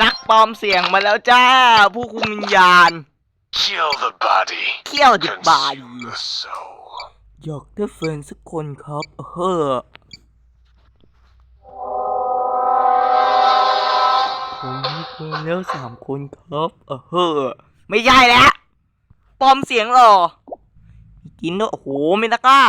นักปลอมเสียงมาแล้วจ้า ผู้คุมวิญญาณ Kill the body. เขี้ยวดิบบาย Consume the soul. อยากได้แฟนสักคนครับ เฮ้อผมมีแฟนแล้วสามคนครับเออเฮ้อไม่ใช่แล้วปลอมเสียงเหรอมีกินด้วยโอ้โหเมตาก้า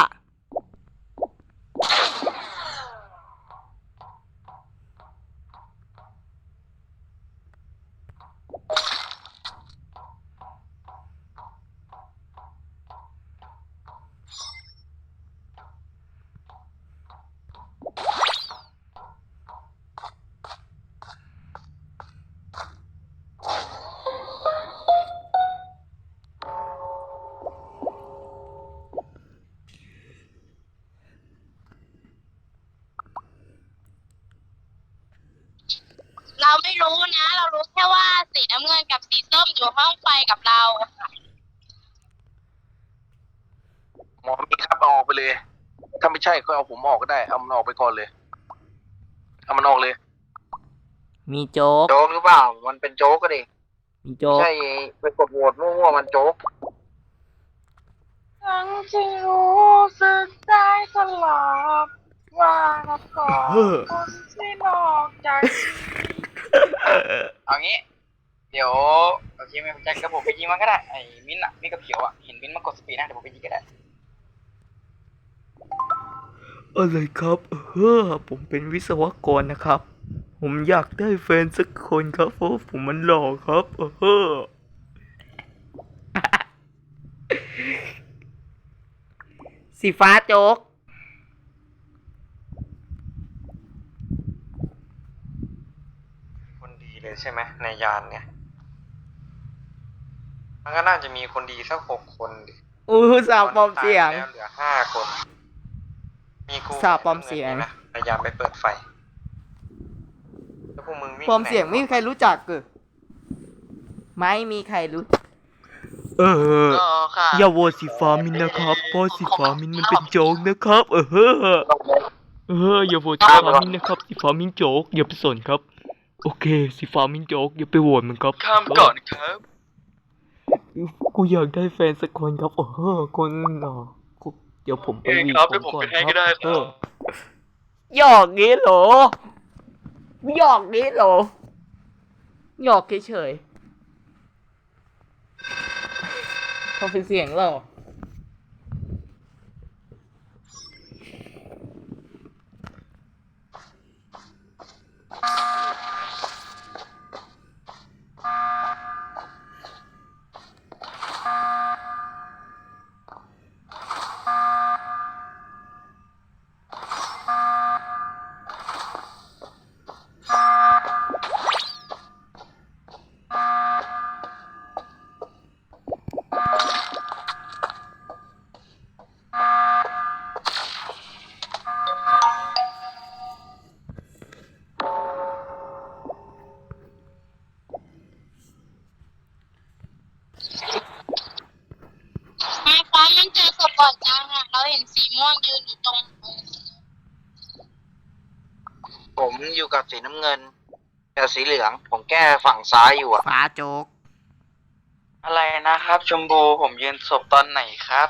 เราไม่รู้นะ เรารู้แค่ว่าสี น้ำเงินกับสีส้มอยู่ห้องไฟกับเรา หมอมีครับเอาออกไปเลย ถ้าไม่ใช่ก็เอาผมออกก็ได้ เอามันออกไปก่อนเลย เอามันออกเลย มีโจ๊ก โจ๊กหรือเปล่า มันเป็นโจ๊กก็ดิมีโจ๊ก ใช่ไปกดโหวตมั่วๆมันโจ๊ก ทั้งที่รู้สึกได้ตลอดว่าเราก่อนเฮ้อคนที่นอกใจ เอางี้ เดี๋ยวโอเคไม่เป็นไรก็ผมไปยิงมันก็ได้ไอ้มิ้นท์อะมิ้นท์กับเขียวอะเห็นมิ้นท์มากดสปีดนะเดี๋ยวผมไปยิงก็ได้อะไรครับเฮ้อผมเป็นวิศวกรนะครับ ผมอยากได้แฟนสักคนครับเพราะว่าผมมันหล่อครับเฮ้อสีฟ้าโจ๊ก คนดีเลยใช่ไหมในยานเนี่ย มันก็น่าจะมีคนดีสักหกคนดิอู้สาวปลอมเสียงตไปแล้วเหลือห้าคน มีกูสาวปลอมเสียง นะพยายามไปเปิดไฟแล้วพวกมึงวิ่งปลอมเสียงหนไม่มีใครรู้จักเกอไม่มีใครรู้ เออก็ค่ะอย่าโหวตสีฟ้ามินนะครับเพราะสีฟ้ามินมันเป็นโจ๊กนะครับ เออเฮ้อเอออย่าโหวตสีฟ้ามินนะครับสีฟ้ามินโจ๊กอย่าไปสนครับ โอเคสีฟ้ามินโจ๊กอย่าไปโหวตมันครับข้ามก่อนครับ กูอยากได้แฟนสักคนครับเออคนหล่อกูเดี๋ยวผมไปเอ้ยวีครับผเดี๋ยวมผมก่อนไปให้ก็ได้ครับ เออหยอกงี้เหรอหยอกงี้เหรอหยอกเฉยๆเขาเป็นเสียงเหรอ ไม้ฟ้ามันเจอศพก่อนจังอะเราเห็นสีม่วงยืนอยู่ตรง ผมอยู่กับสี น้ำเงินกับสีเหลือง ผมแก้ฝั่งซ้ายอยู่อะฟ้าโจ๊กอะไรนะครับ ชมพูผมยืนศพตอนไหนครับ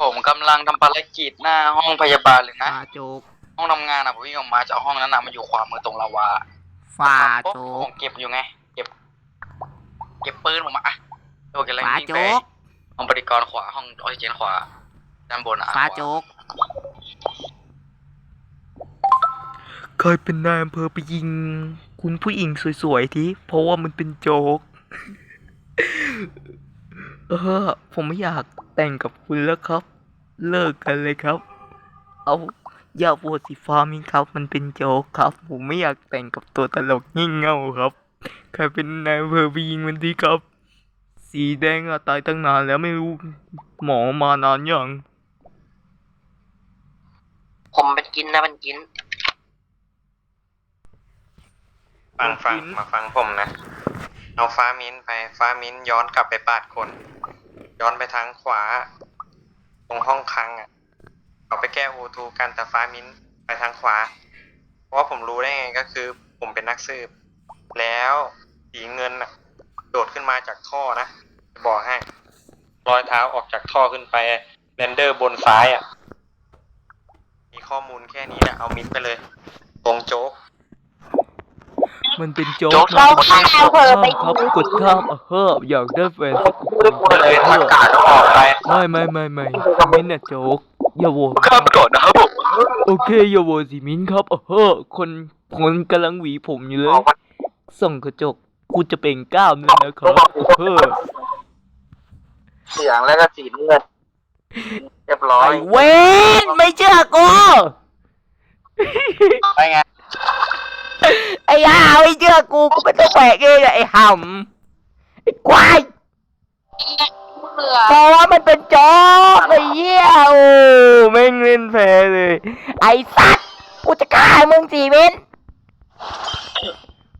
ผมกำลังทำภารกิจหน้าห้องพยาบาลเลยนะ ฟ้าโจ๊กห้องทำงานอะผมวิ่งออกมาจากห้องนั้นอะมันอยู่ขวามือตรงลาวาฟ้าปุ๊บโจ๊ผก มเก็บอยู่ไง เก็บ เก็บปืนผมอะอะโอเคแล้วฟ้าวิ่งโจ๊ไปก ห้องบริกรขวาห้องออกซิเจนขวาด้านบนอะฟ้าขวโจ๊ก เคยเป็นนายอำเภอไปยิง คุณผู้หญิงสวยๆทีเพราะว่ามันเป็นโจ๊ก เออ ผมไม่อยากแต่งกับคุณแล้วครับ เลิกกันเลยครับ เอาอย่าโหวตสีฟ้ามิครับ มันเป็นโจ๊กครับ ผมไม่อยากแต่งกับตัวตลกงี่เง่าครับใครเป็นนายอำเภอไปยิงมันทีครับ สีแดงอะตายตั้งนานแล้วไม่รู้หมอมานานยังผมเป็นกินนะเป็นกิน ฟังฟังมิ้นท์มาฟังผมนะ เอาฟ้ามิ้นท์ไป ฟ้ามิ้นท์ย้อนกลับไปปาดคน ย้อนไปทางขวา ตรงห้องคลังอะเอาไปแก้โอทูกันแต่ฟ้ามิ้นท์ไปทางขวา เพราะว่าผมรู้ได้ไงก็คือ ผมเป็นนักสืบ แล้วสีเงินน่ะโดดขึ้นมาจากท่อนะจะบอกให้รอยเท้าออกจากท่อขึ้นไปเรนเดอร์บนซ้ายอะ มีข้อมูลแค่นี้นะเอามิดไปเลย ตรงโจ๊ก มันเป็นโจ๊กโจ๊กนะเราข้ามอำเภอไป ครับกดข้ามอะเฮ้ออยากได้แฟนสักคนพูดเลยทักกาต้องออกไปไม่ไม่ไม่ไม่สีมิ้นท์น่ะโจ๊กอย่าโหวตข้ามก่อนนะครับผมโอเคอย่าโหวตสีมิ้นท์ครับอะเฮ้อคนคนกำลังหวีผมอยู่เลยส่องกระจกกูจะเปล่งกล้ามเลยนะครับอะเฮ้อเสียงแล้วก็สีเงินเรียบร้อไอ้ยเวนไม่เชื่อกู ไปไง ไอ้ห่าไม่เชื่อกูกูเป็นตัวแปลกเองอะไอ้ห่ำไอ้ควายเบื่อเพราะว่ามันเป็นโจ๊กไอ้เหี้ยโอ้แม่งเล่นแพ้เลย ไอ้สัตว์กูจะฆ่ามึงสีมิน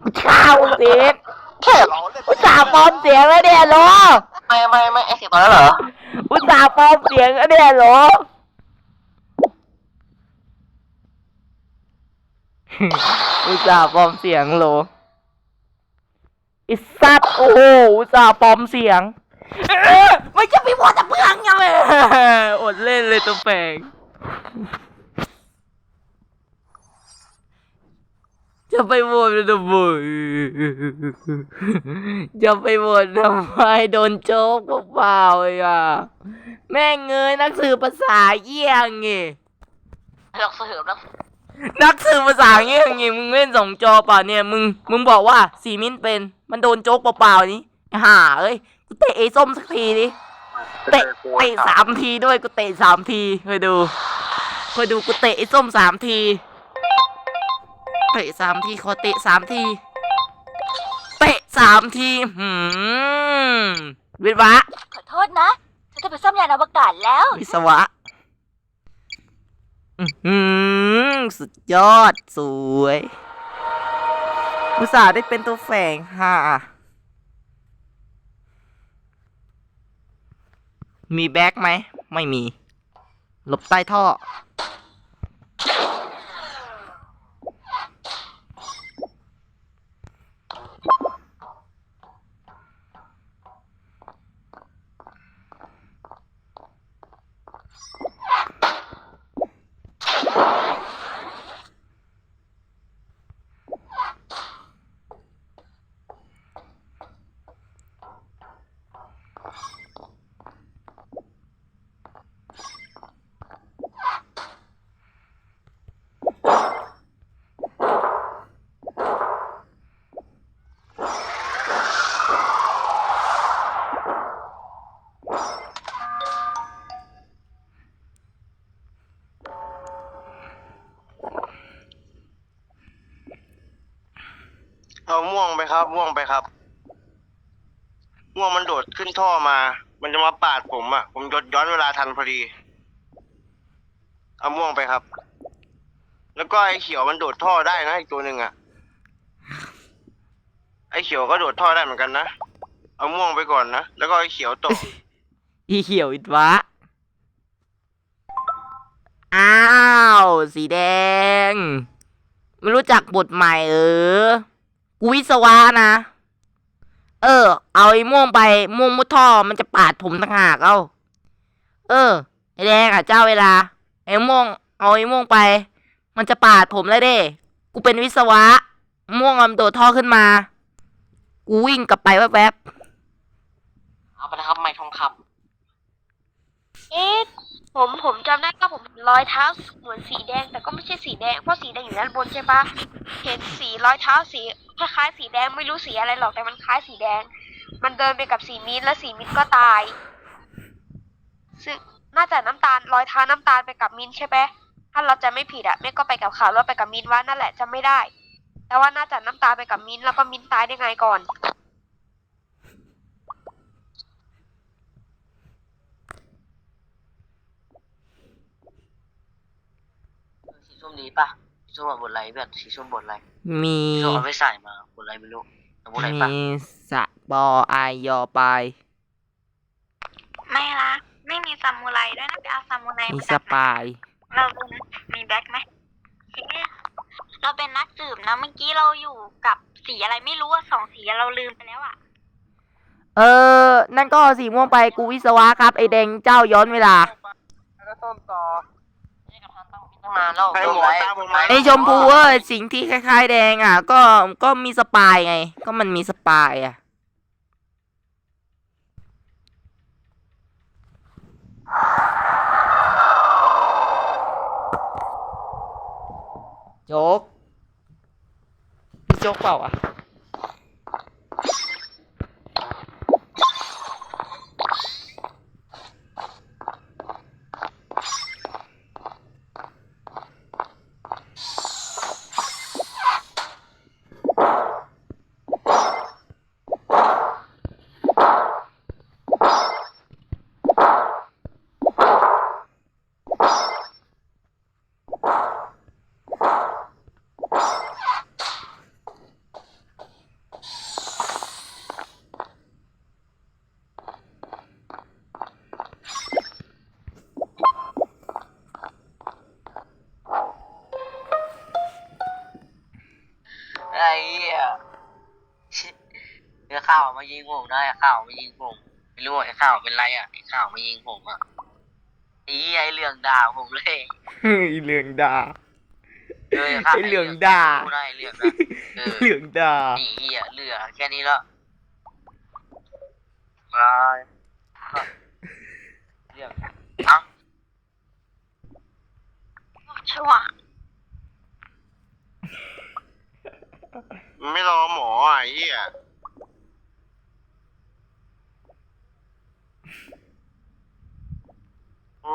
กูจะฆ่ามึงสีมินแค่ร้องเลยอุตส่าห์ปลอมเสียงแล้วเนี่ยโหรอไม่ไม่ไม่ไอเสียงตอนนั้นเหรออุตส่าห์ปลอมเสียงแล้วเนี่ยโหรอ อุตส่าห์ปลอมเสียงโหรไอ้สัตโอ้โหอุตส่าห์ปลอมเสียงเอ้อไม่จะไปวอดแต่เพื่อนยังเลยอดเล่นเลยตัวแปงจะไปโหวตทำไมจะไปโวตทำไมโดนโจ๊กเปล่าเลยอะ แม่งเงยนักสื่อภาษาเยี่ยงไงเราเสือแล้ว นักสื่อภาษาเงี้ยไงมึงเล่นสองจอเปล่าเนี่ยมึงมึงบอกว่าสีมิ้นเป็นมันโดนโจ๊กเปล่าๆนี้ไอ้ห่าเอ้ยกูเตะไอ้ส้มสักทีดิเตะเตะสามทีด้วยกูเตะสามทีเคยดูเคยดูกูเตะไอ้ส้มสามทีเตะสามทีขอเตะสามทีเตะสามทีหืมวิทวะขอโทษนะฉันจะไปซ่อมยานอวกาศแล้ววิศวะ อือหือสุดยอดสวย อุตส่าห์ได้เป็นตัวแฝงค่ะ มีแบ็คไหม ไม่มี หลบใต้ท่อ ครับม่วงไปครับม่วงมันโดดขึ้นท่อมา มันจะมาปาดผมอะ ผมยดย้อนเวลาทันพอดี เอาม่วงไปครับ แล้วก็ไอ้เขียวมันโดดท่อได้นะอีกตัวหนึ่งอะ ไอ้เขียวก็โดดท่อได้เหมือนกันนะ เอาม่วงไปก่อนนะ แล้วก็ไอ้เขียวต่ออีเขียวอิดวะ อ้าว สีแดง ไม่รู้จักบทใหม่เออ กูวิศวะนะ เออ เอาไอ้ม่วงไปม่วงมุดท่อมันจะปาดผมต่างหากเอาเออไอ้แดงอะเจ้าเวลา ไอ้ม่วงเอาไอ้ม่วงไป มันจะปาดผมเลยเด้ กูเป็นวิศวะ ม่วงมันโดดท่อขึ้นมา กูวิ่งกลับไปแวบเอาไปนะครับไม่ทองคเอ๊ะ ผมผมจำได้ว่าผมรอยเท้าเหมือนสีแดง แต่ก็ไม่ใช่สีแดงเพราะสีแดงอยู่ด้านบนใช่ปะเห็นสีรอยเท้าสีคล้ายๆสีแดงไม่รู้สีอะไรหรอกแต่มันคล้ายสีแดง มันเดินไปกับสีมิ้นท์แล้วสีมิ้นท์ก็ตาย ซึ่งน่าจะน้ำตาลรอยเท้าน้ำตาลไปกับมิ้นท์ใช่ไหมถ้าเราจะไม่ผิดอะแม่ก็ไปกับขาวแล้วไปกับมิ้นท์ว่านั่นแหละจะไม่ได้ แต่ว่าน่าจะน้ำตาลไปกับมิ้นท์แล้วก็มิ้นท์ตายได้ไงก่อนำ สีส้มดีป่ะสีส้มบนไรแบบสีส้มบนไรๆมีสีส้มเอาไปใส่มาบนไรไม่รู้แต่บนไรป่ะมีสะบออายยอปลายไม่ละไม่มีซามูไรด้วยนะไปเอาซามูไรมีมาสจากไหนปาย เราดูนะมีแบ็คไหมเอ๊ะเราเป็นนักสืบนะเมื่อกี้เราอยู่กับสีอะไรไม่รู้อะสองสีเราลืมไปแล้วอะเออ นั่นก็สีม่วงไปกูวิศวะครับ ไอแดงเจ้าย้อนเวลา แล้วส้มต่อ ตั้งนานแล้วใครหมอตามผมมาไอชมพูเว้ยสิ่งที่คล้ายๆแดงอะ ก็ก็มีสปายไง ก็มันมีสปายอะโจ๊กพี่โจ๊กเปล่าอะ ข้าวมายิงผมได้ข้าวมายิงผมไม่รู้ว่าไอ้ข้าวเป็นไรอะไอ้ข้าวมายิงผมอะไอ้เหี้ยไอ้เรื่องด่าผมเลยเฮ้ยเหลืองดาเออข้าวไอ้เรื่องด่าพูดได้เรื่องนะเออเหลืองดา ไอ้เหี้ยเหลือแค่นี้แล้วบายเรื่องเอ้าชั่วไม่รอหมออะไอ้เหี้ย อ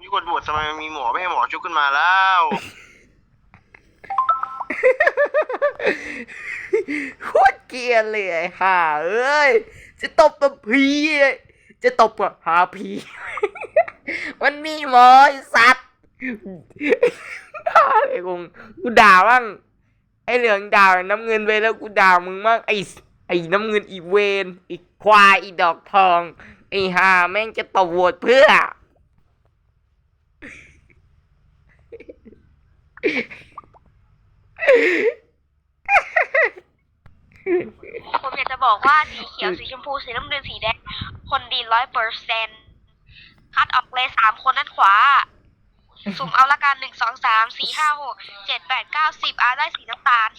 มีคนบวชทำไมมีหมอไม่ให้หมอชุกขึ้นมาแล้วโคตรเกลียดเลยไอ้ห่าเอ้ย จะตบกับผีจะตบกับหาผีมันมีหมอไอ้สัตว์ไอ้คงกูด่าบ้างไอ้เหลืองด่าน้ำเงินไปแล้วกูด่ามึงบ้างไอ้ไอ้น้ำเงินอีเวนอีควายอีดอกทอง ไอ้ห่าแม่งจะตบโหวตเพื่อ ผมอยากจะบอกว่าสีเขียวสีชมพูสีน้ำเงินสีแดง คนดีร้อยเปอร์เซ็นคัดออกเลยสามคนด้านขวา สุ่มเอาละกันหนึ่งสองสามสี่ห้าหกเจ็ดแปดเก้าสิบอาได้สีน้ำตาล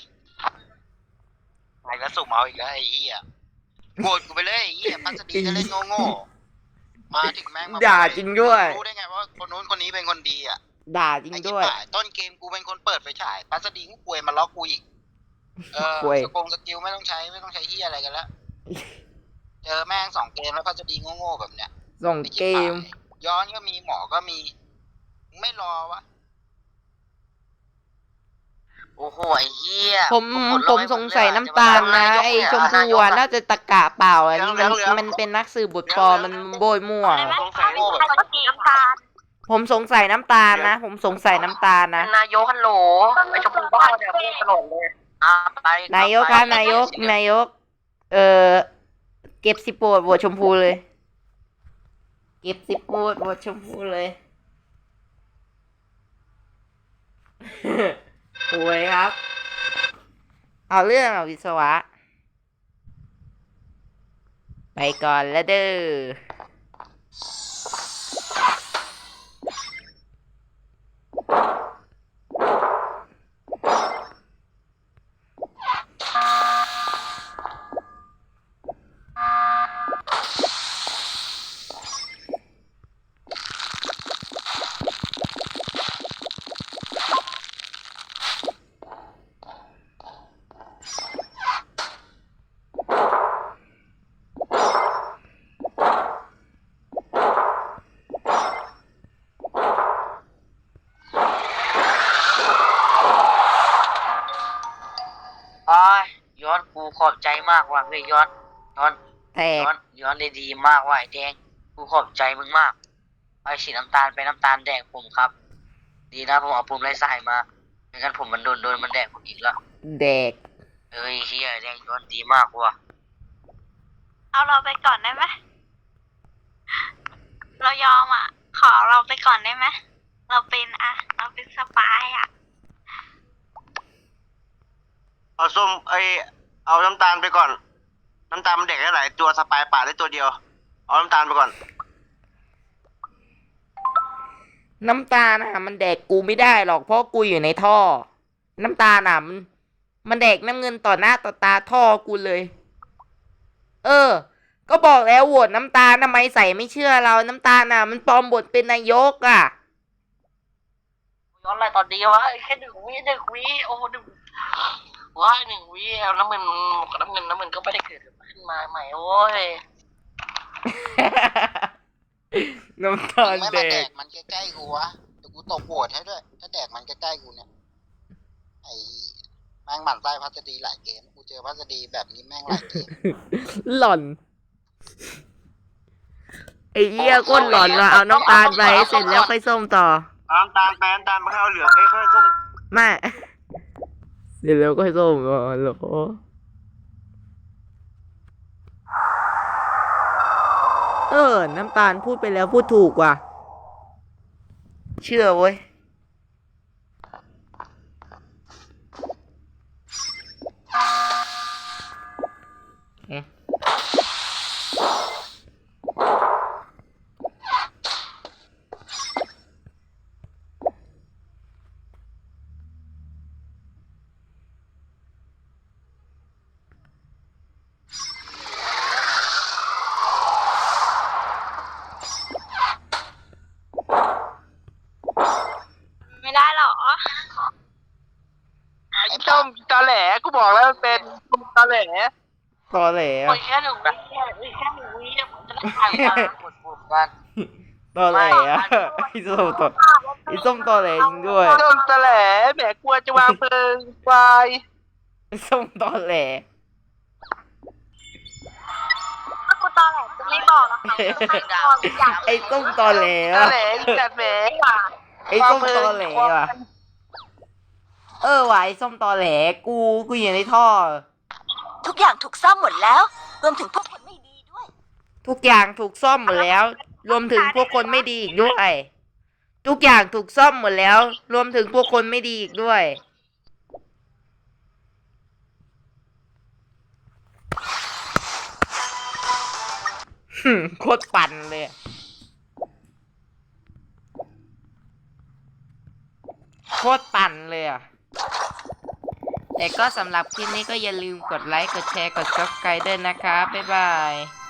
ไอ้ก็สุ่มเอาอีกแล้วไอ้เหี้ยโหวต กูไปเลยไอ้เหี้ยพัสดีจะเล่นโง่ๆมาถึงแม่งมาด่าจริงด้วย รู้ได้ไงว่าคนนู้นคนนี้เป็นคนดีอะด่าจริงไอ้ที่ด้วยป่ายต้นเกมกูเป็นคนเปิดไฟฉายพัสดีกูป่วยมาล็อกกูอีก เออป่วย สกงสกิลไม่ต้องใช้ไม่ต้องใช้เฮียอะไรกันแล้วเจอแม่งสองเกมแล้วพัสดีโง่ๆแบบเนี้ย ส่งไอ้เกชิบหายมย้อนก็มีหมอก็มีมึงไม่รอวะ โอ้โหไอ้เหี้ยผมผผมสงสัยน้ำตาลนะไอชมพูอะน่าจะตะกะเปล่าอันนี้มันมันเป็นนักสืบบทปลอมมันโบยมั่วอะไรไหมสงสัยเขาเป็นคนสีน้ำตาลผมสงสัยน้ำตาลนะ ผมสงสัยน้ำตาลนะ นายกฮัลโหลไอ้ชมพูบ้าเนี่ยพูดตลอดเลยอะไปนายกครับนายกนายก เอ่อเก็บสิบโปรดโหวตชมพูเลย เก็บสิบโปรดโหวตชมพูเลย ป่วยครับ เอาเรื่องเอาวิศวะ ไปก่อนแล้วเด้อ ขอบใจมากว่ะเฮ้ยย้อนย้อนแตกย้อนย้อนเลยดีมากว่ะไอ้แดงกูขอบใจมึงมากไอ้สีน้ำตาลไปน้ำตาลแดงผมครับ ดีนะผมเอาปุ่มไร้สายมาไม่งั้นผมมันโดนโดนมันแดงผมอีกแล้วแดกเอ้ยเฮียแดงย้อนดีมากว่ะเอาเราไปก่อนได้ไหมเรายอมอะ ขอเราไปก่อนได้ไหมเราเป็นอะเราเป็นสปายอะเอาส้มไอย เอาน้ำตาลไปก่อน น้ำตาลมันเด็กได้หลายตัวสปายป่าได้ตัวเดียว เอาน้ำตาลไปก่อน น้ำตาลน่ะ มันแดกกูไม่ได้หรอกเพราะกูอยู่ในท่อ น้ำตาลน่ะมันมันแดกน้ำเงินต่อหน้าต่อตาท่อกูเลย เออ ก็บอกแล้วโหวตน้ำตาลทำไมใส่ไม่เชื่อเราน้ำตาลน่ะ มันปลอมบทเป็นนายกอะ ย้อนอะไรตอนนี้วะแค่หนึ่งวิหนึ่งวิโอ้หนึ่ง ว้ายหนึ่งวิแล้วน้ำมันน้ำเงินน้ำเงินก็ไม่ได้เกิดขึ้นมาใหม่โอ้ยน้ำตาลไม่แดมาแดก กมันใกล้ๆกูวะเดี๋ยวกูตบโหวตให้ด้วย ถ้าแดกมันใกล้ๆกูเนี่ย ไอ้แม่งหมั่นไส้พัสดีหลายเกม กูเจอพัสดีแบบนี้แม่งหลายเกม หล่อน ไอ้เหี้ยก้นหล่อนมาเอาน้ำตาลไปเสร็จแล้วค่อยส้มต่อเอาน้ำตาลไปน้ำตาลไปให้เอาเหลืองไอ้ยค่อยส้ม ไม่ เดี๋ยวเราก็ให้ส้มก่อนเหรอเออ น้ำตาลพูดไปแล้วพูดถูกว่ะ เชื่อเว้ย ต้มตอแหลกูบอกแล้วมันเป็นตอแหลตอแหลโอ้ยแค่หนึ่งวิแค่แค่หนึ่งวิผมจะได้ถ่ายมาหมดหมดกันตอแหลอะไอ้ส้มตอไอ้ส้มตอแหลจริงด้วยต้มตอแหลแหมกลัวจะวางเพลิงควายไอ้ส้มตอแหลถ้ากูตอนแหลจะไม่บอกหรอกค่ะอยากไอ้ส้มตอแหลตออะแหลจัดแหมไอ้ส้มตอแหลว่ะ เออว่ะไอ้ส้มตอแหลกูกูอยู่ในท่อ ทุกอย่างถูกซ่อมหมดแล้ว รวมถึงพวกคนไม่ดีด้วย ทุกอย่างถูกซ่อมหมดแล้ว รวมถึงพวกคนไม่ดีอีกด้วยทุกอย่างถูกซ่อมหมดแล้ว รวมถึงพวกคนไม่ดีอีกด้วยหึ่มโคตรปั่นเลยอะโคตรปั่นเลยอะ แต่ก็สำหรับคลิปนี้ก็อย่าลืมกดไลค์ กดแชร์ กด subscribe ด้วยนะคะบ๊ายบาย